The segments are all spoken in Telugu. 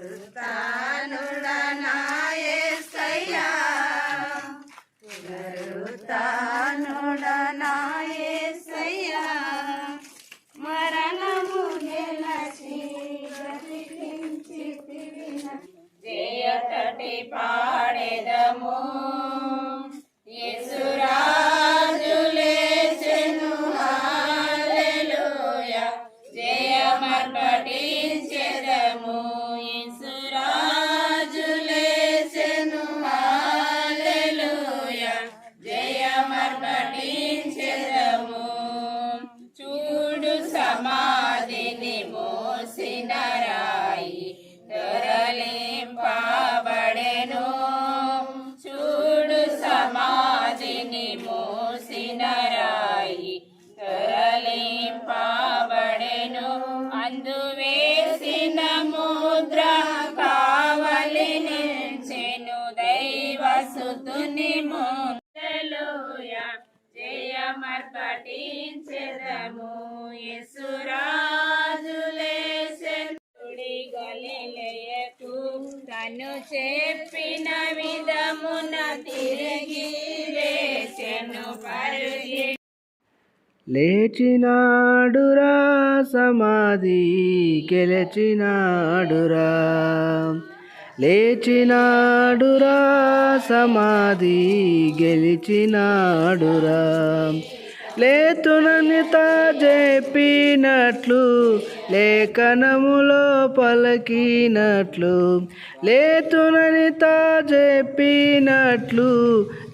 不知。సుతుని ముందలోయ జయమర్పటించెదము యేసురాజులేసెనుడి గలిలయకు తను చెప్పిన విధమున తిరిగి వేసెను పరిగి లేచినాడురా సమాధి గెలిచినాడురా. లేచినాడురా సమాధి గెలిచినాడురా. లేతునని చెప్పినట్లు లేఖనములో పలకినట్లు లేతునని చెప్పినట్లు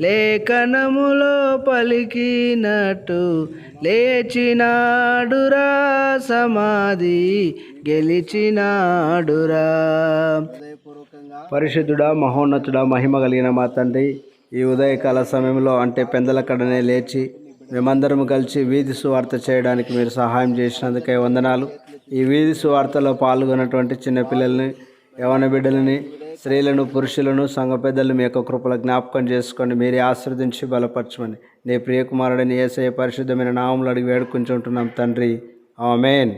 లేఖనములో పలికినట్టు లేచినాడురా సమాధి గెలిచినాడురా. పరిశుద్ధుడా మహోన్నతుడా మహిమ కలిగిన మా తండ్రి ఈ ఉదయకాల సమయంలో అంటే పెందలక్కడనే లేచి మేమందరం కలిసి వీధి సువార్త చేయడానికి మీరు సహాయం చేసినందుకే వందనాలు. ఈ వీధి సువార్తలో పాల్గొన్నటువంటి చిన్నపిల్లల్ని యవన బిడ్డలని స్త్రీలను పురుషులను సంఘ పెద్దలను మీ యొక్క కృపల జ్ఞాపకం చేసుకోండి మీరే ఆశ్రదించి బలపరచమని. నీ ప్రియకుమారుడిని ఏసయ్య పరిశుద్ధమైన నామములు అడిగి వేడుకుంటుంటున్నాం తండ్రి. ఆమెన్.